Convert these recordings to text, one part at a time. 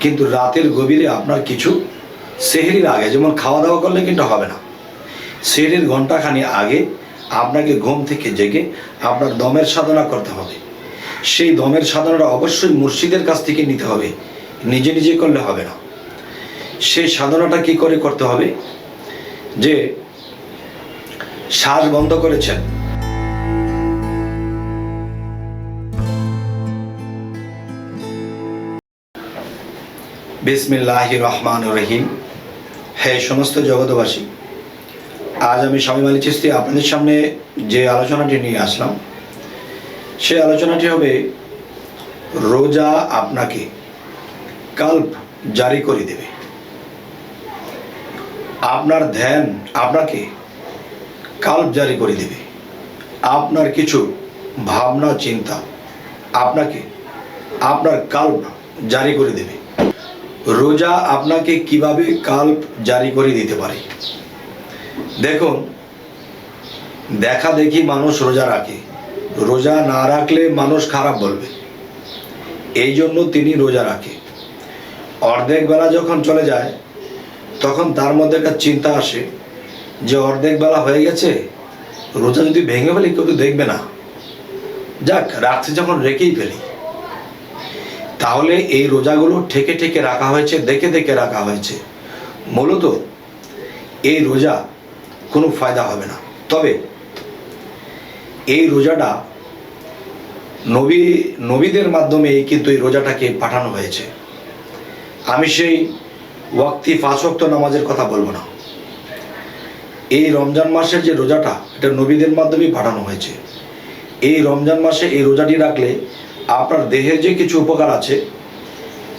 কিন্তু রাতের গভীরে আপনার কিছু সেহরির আগে, যেমন খাওয়া দাওয়া করলে কিন্তু হবে না। সেহরির ঘন্টাখানি আগে আপনাকে ঘুম থেকে জেগে আপনার দমের সাধনা করতে হবে। সেই দমের সাধনাটা অবশ্যই মুর্শিদের কাছ থেকে নিতে হবে। নিজে নিজে করলে হবে না। সেই সাধনাটা কি করে করতে হবে? যে শ্বাস বন্ধ করেছেন বিসমিল্লাহ রহমান রহিম। হে সমস্ত জগতবাসী আজ আমি স্বামী মালি চিস্তি আপনাদের সামনে যে আলোচনাটি নিয়ে আসলাম, সে আলোচনাটি হবে, রোজা আপনাকে কাল্প জারি করে দেবে। আপনার ধ্যান আপনাকে কাল্প জারি করে দেবে। আপনার কিছু ভাবনা, চিন্তা আপনাকে, আপনার কাল্প জারি করে দেবে। রোজা আপনাকে কীভাবে কাল্প জারি করে দিতে পারে? দেখুন, দেখা দেখি মানুষ রোজা রাখে। রোজা না রাখলে মানুষ খারাপ বলবে। এই জন্য তিনি রোজা রাখে। অর্ধেক বেলা যখন চলে যায়, তখন তার মধ্যে একটা চিন্তা আসে যে অর্ধেক বেলা হয়ে গেছে, রোজা যদি ভেঙে ফেলি কেউ তো দেখবে না। যাক, রাত্রে যখন রেখেই ফেলি। তাহলে এই রোজাগুলো ঠেকে ঠেকে রাখা হয়েছে, দেখে দেখে রাখা হয়েছে। মূলত এই রোজা কোনো ফায়দা হবে না। তবে এই রোজাটা নবী, নবীদের মাধ্যমে কিন্তু এই রোজাটাকে পাঠানো হয়েছে। আমি সেই ওয়াক্তি ফাঁসক্ত নামাজের কথা বলব না। এই রমজান মাসের যে রোজাটা, এটা নবীদের মাধ্যমেই পাঠানো হয়েছে। এই রমজান মাসে এই রোজাটি রাখলে আপনার দেহের যে কিছু উপকার আছে,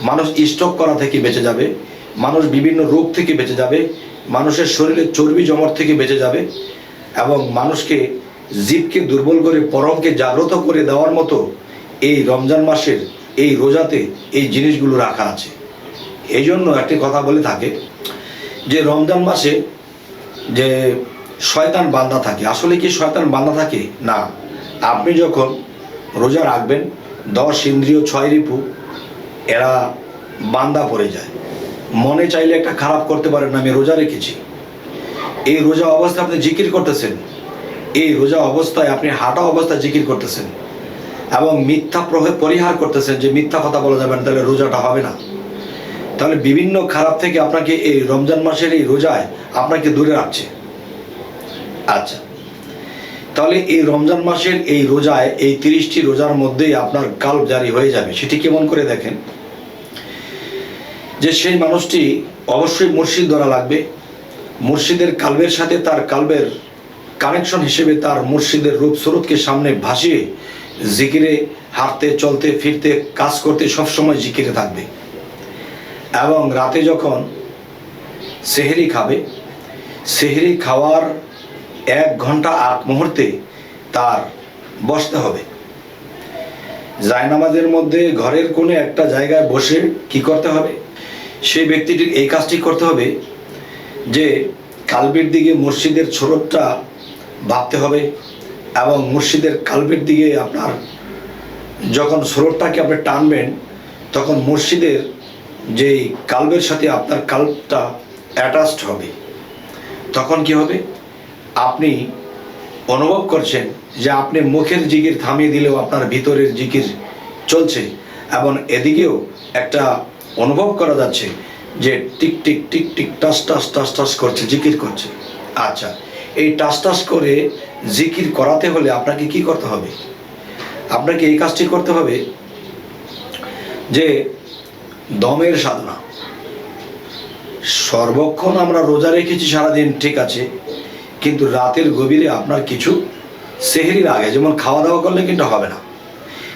মানুষ স্টক করা থেকে বেঁচে যাবে, মানুষ বিভিন্ন রোগ থেকে বেঁচে যাবে, মানুষের শরীরে চর্বি জমার থেকে বেঁচে যাবে এবং মানুষকে জীবকে দুর্বল করে, পরমকে জাগ্রত করে দেওয়ার মতো এই রমজান মাসের এই রোজাতে এই জিনিসগুলো রাখা আছে। এই জন্য একটি কথা বলে থাকে যে রমজান মাসে যে শয়তান বান্দা থাকে। আসলে কি শয়তান বান্দা থাকে? না। আপনি যখন রোজা রাখবেন দশ ইন্দ্রিয়, ছয় রিপু, এরা বান্দা পড়ে যায়। মনে চাইলে একটা খারাপ করতে পারেন না, আমি রোজা রেখেছি। এই রোজা অবস্থায় আপনি জিকির করতেছেন। এই রোজা অবস্থায় আপনি হাঁটা অবস্থায় জিকির করতেছেন। এবং মিথ্যা প্রহে পরিহার করতেছেন যে মিথ্যা কথা বলা যাবে না, তাহলে রোজাটা হবে না। তাহলে বিভিন্ন খারাপ থেকে আপনাকে এই রমজান মাসের এই রোজায় আপনাকে দূরে রাখছে। আচ্ছা। তাহলে এই রমজান মাসের এই রোজায়, এই তিরিশটি রোজার মধ্যেই আপনার কাল জারি হয়ে যাবে। সেটি কেমন করে দেখেন? যে সেই মানুষটি অবশ্যই মুর্শিদ ধরা লাগবে। মুর্শিদের কালবের সাথে তার কালবের কানেকশন হিসেবে তার মুর্শিদের রূপ স্রোতকে সামনে ভাসিয়ে জিকিরে হাঁটতে, চলতে, ফিরতে, কাজ করতে সবসময় জিকিরে থাকবে। এবং রাতে যখন সেহেরি খাবে, সেহেরি খাওয়ার এক ঘণ্টা আট মুহূর্তে তার বসতে হবে। জায়নামাজের মধ্যে ঘরের কোনো একটা জায়গায় বসে কি করতে হবে? সেই ব্যক্তিটির এই কাজটি করতে হবে যে কালবের দিকে মসজিদের ছোটটা ভাবতে হবে এবং মসজিদের কালবের দিকে আপনার যখন স্রোতটাকে আপনি টানবেন, তখন মসজিদের যেই কালবের সাথে আপনার কাল্পটা অ্যাটাচড হবে। তখন কি হবে? আপনি অনুভব করছেন যে আপনি মুখের জিকির থামিয়ে দিলেও আপনার ভিতরের জিকির চলছে এবং এদিকেও একটা অনুভব করা যাচ্ছে যে টিক টিক টিক টিক টাস টাস টাস টাস করছে, জিকির করছে। আচ্ছা এই টাস টাস করে জিকির করাতে হলে আপনাকে কি করতে হবে? আপনাকে এই কাজটি করতে হবে যে দমের সাধনা। সর্বক্ষণ আমরা রোজা রেখেছি সারাদিন, ঠিক আছে কিন্তু রাতের গভীরে আপনার কিছু সেহরির আগে, যেমন খাওয়া দাওয়া করলে কিন্তু হবে না।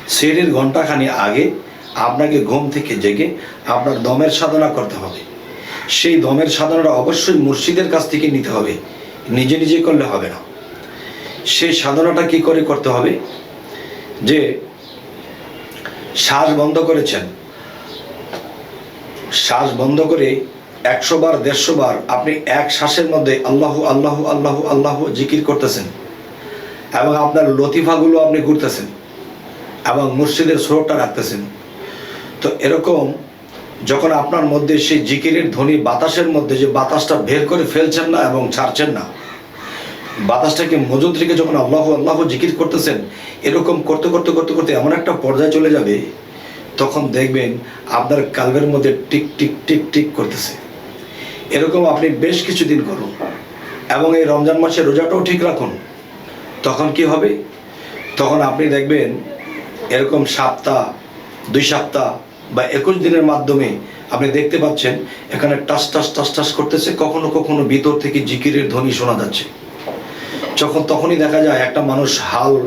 সেহরির ঘন্টাখানি আগে আপনাকে ঘুম থেকে জেগে আপনার দমের সাধনা করতে হবে। সেই দমের সাধনাটা অবশ্যই মুর্শিদের কাছ থেকে নিতে হবে। নিজে নিজে করলে হবে না। সেই সাধনাটা কি করে করতে হবে? যে শ্বাস বন্ধ করেছেন। শ্বাস বন্ধ করে একশো বার, দেড়শো বার আপনি এক শ্বাসের মধ্যে আল্লাহ আল্লাহ আল্লাহ আল্লাহ জিকির করতেছেন। এবং আপনার লতিফাগুলো আপনি ঘুরতেছেন। এবং মুর্শিদের স্রোতটা রাখতেছেন। তো এরকম যখন আপনার মধ্যে সেই জিকিরের ধ্বনি বাতাসের মধ্যে যে বাতাসটা বের করে ফেলছেন না এবং ছাড়ছেন না, বাতাসটাকে মজুদ রেখে যখন আল্লাহ আল্লাহ জিকির করতেছেন, এরকম করতে করতে করতে করতে এমন একটা পর্যায়ে চলে যাবে, তখন দেখবেন আপনার কালবের মধ্যে টিক টিক টিক টিক করতেছে। এরকম আপনি বেশ কিছুদিন করুন। এবং এই রমজান মাসে রোজাটাও ঠিক রাখুন। তখন কি হবে? তখন আপনি দেখবেন এরকম সপ্তাহ, দুই সপ্তাহ বা একুশ দিনের মাধ্যমে আপনি দেখতে পাচ্ছেন এখানে টাস টাস টাস টাস করতেছে, কখনো কখনো ভিতর থেকে জিকিরের ধ্বনি শোনা যাচ্ছে। যখন তখনই দেখা যায় একটা মানুষ হাল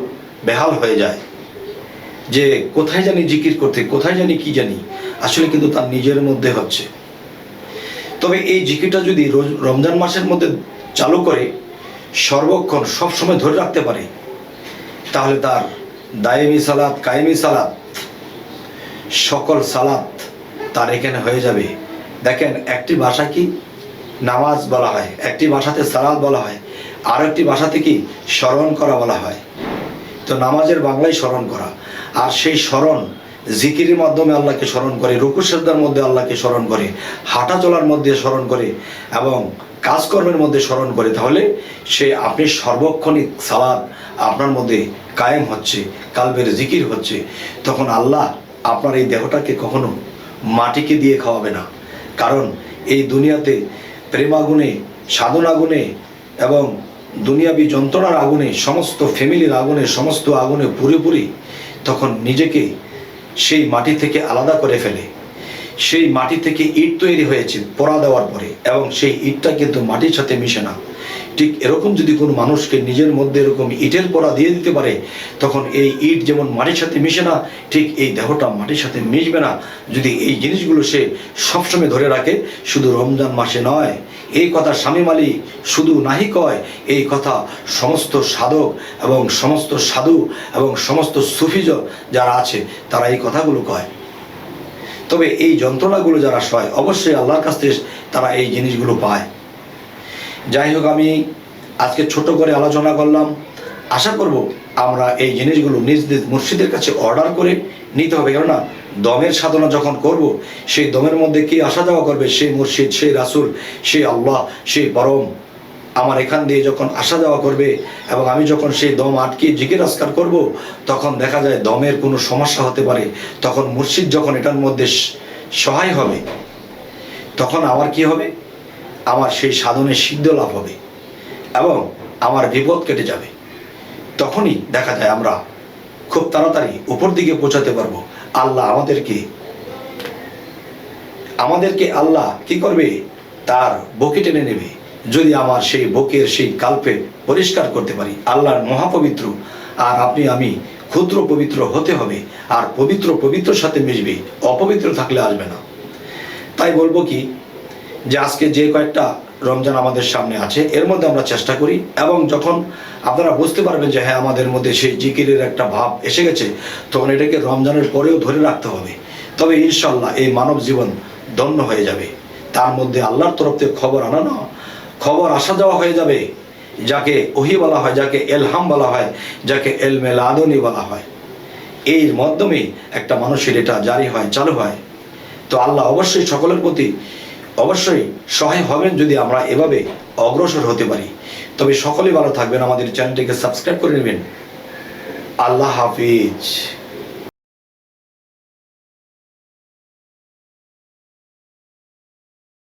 বেহাল হয়ে যায় যে কোথায় জানি জিকির করতে, কোথায় জানি কি জানি, আসলে কিন্তু তার নিজের মধ্যে হচ্ছে। তবে এই জিকিরটা যদি রমজান মাসের মধ্যে চালু করে, সর্বক্ষণ সব সময় ধরে রাখতে পারে, তাহলে তার দায়েমি সালাত, কায়েমি সালাত, সকল সালাত তার এখানে হয়ে যাবে। দেখেন, একটি ভাষা কি? নামাজ বলা হয়। একটি ভাষাতে সালাদ বলা হয়। আর একটি ভাষাতে কি? স্মরণ করা বলা হয়। তো নামাজের বাংলায় স্মরণ করা। আর সেই স্মরণ জিকিরের মাধ্যমে আল্লাহকে স্মরণ করে রুকু সেজদার মধ্যে আল্লাহকে স্মরণ করে, হাঁটা চলার মধ্যে স্মরণ করে এবং কাজকর্মের মধ্যে স্মরণ করে, তাহলে সে আপনি সর্বক্ষণিক সালাদ আপনার মধ্যে কায়েম হচ্ছে, কালবের জিকির হচ্ছে। তখন আল্লাহ আপনার এই দেহটাকে কখনো মাটিকে দিয়ে খাওয়াবে না। কারণ এই দুনিয়াতে প্রেম আগুনে, সাধন আগুনে এবং দুনিয়াবি যন্ত্রণার আগুনে, সমস্ত ফ্যামিলির আগুনে, সমস্ত আগুনে পুরোপুরি তখন নিজেকে সেই মাটি থেকে আলাদা করে ফেলে। সেই মাটি থেকে ইট তৈরি হয়েছে পড়া দেওয়ার পরে এবং সেই ইটটা কিন্তু মাটির সাথে মিশে না। ঠিক এরকম যদি কোনো মানুষকে নিজের মধ্যে এরকম ইটের পোড়া দিয়ে দিতে পারে, তখন এই ইট যেমন মাটির সাথে মিশে না, ঠিক এই দেহটা মাটির সাথে মিশবে না। যদি এই জিনিসগুলো সে সবসময় ধরে রাখে, শুধু রমজান মাসে নয় এই কথা স্বামী মালিক শুধু নাহি কয়, এই কথা সমস্ত সাধক এবং সমস্ত সাধু এবং সমস্ত সুফিজ যারা আছে, তারা এই কথাগুলো কয়। তবে এই যন্ত্রণাগুলো যারা সয়, অবশ্যই আল্লাহর কাছ থেকে তারা এই জিনিসগুলো পায়। যাই হোক, আমি আজকে ছোট করে আলোচনা করলাম। আশা করব আমরা এই জিনিসগুলো নিজ নিজ মুর্শিদের কাছে অর্ডার করে নিতে হবে, কেননা দমের সাধনা যখন করব, সেই দমের মধ্যে কি আসা যাওয়া করবে? সেই মুর্শিদ সেই রাসুল সেই আল্লাহ সেই পরম। আমার এখান দিয়ে যখন আসা যাওয়া করবে এবং আমি যখন সেই দম আটকে জিকির আসকার করব, তখন দেখা যায় দমের কোনো সমস্যা হতে পারে। তখন মুর্শিদ যখন এটার মধ্যে সহায় হবে, তখন আমার কি হবে? আমার সেই সাধনে সিদ্ধ লাভ হবে এবং আমার বিপদ কেটে যাবে। তখনই দেখা যায় আমরা খুব তাড়াতাড়ি উপর দিকে পৌঁছাতে পারব। আল্লাহ আমাদেরকে আমাদেরকে আল্লাহ কি করবে? তার বকে টেনে নেবে। যদি আমার সেই বকের সেই কাল্পে পরিষ্কার করতে পারি, আল্লাহর মহাপবিত্র, আর আপনি, আমি ক্ষুদ্র পবিত্র হতে হবে, আর পবিত্র পবিত্র সাথে মিশবে, অপবিত্র থাকলে আসবে না। তাই বলব কি, যে আজকে যে কয়েকটা রমজান আমাদের সামনে আছে, এর মধ্যে আমরা চেষ্টা করি এবং যখন আপনারা বুঝতে পারবেন যে হ্যাঁ আমাদের মধ্যে সেই জিকিরের একটা ভাব এসে গেছে, তখন এটাকে রমজানের পরেও ধরে রাখতে হবে। তবে ইনশাল্লাহ এই মানব জীবন ধন্য হয়ে যাবে। তার মধ্যে আল্লাহর তরফ থেকে খবর আনানো, খবর আসা যাওয়া হয়ে যাবে, যাকে ওহি বলা হয়, যাকে এলহাম বলা হয়, যাকে এলমেল আদনি বলা হয়। এর মাধ্যমে একটা মানুষের এটা জারি হয়, চালু হয়। তো আল্লাহ অবশ্যই সকলের প্রতি অবশ্যই সহায় হবেন যদি আমরা এভাবে অগ্রসর হতে পারি। তবে সকলে ভালো থাকবেন। আমাদের চ্যানেলটিকে সাবস্ক্রাইব করে নেবেন। আল্লাহ হাফিজ।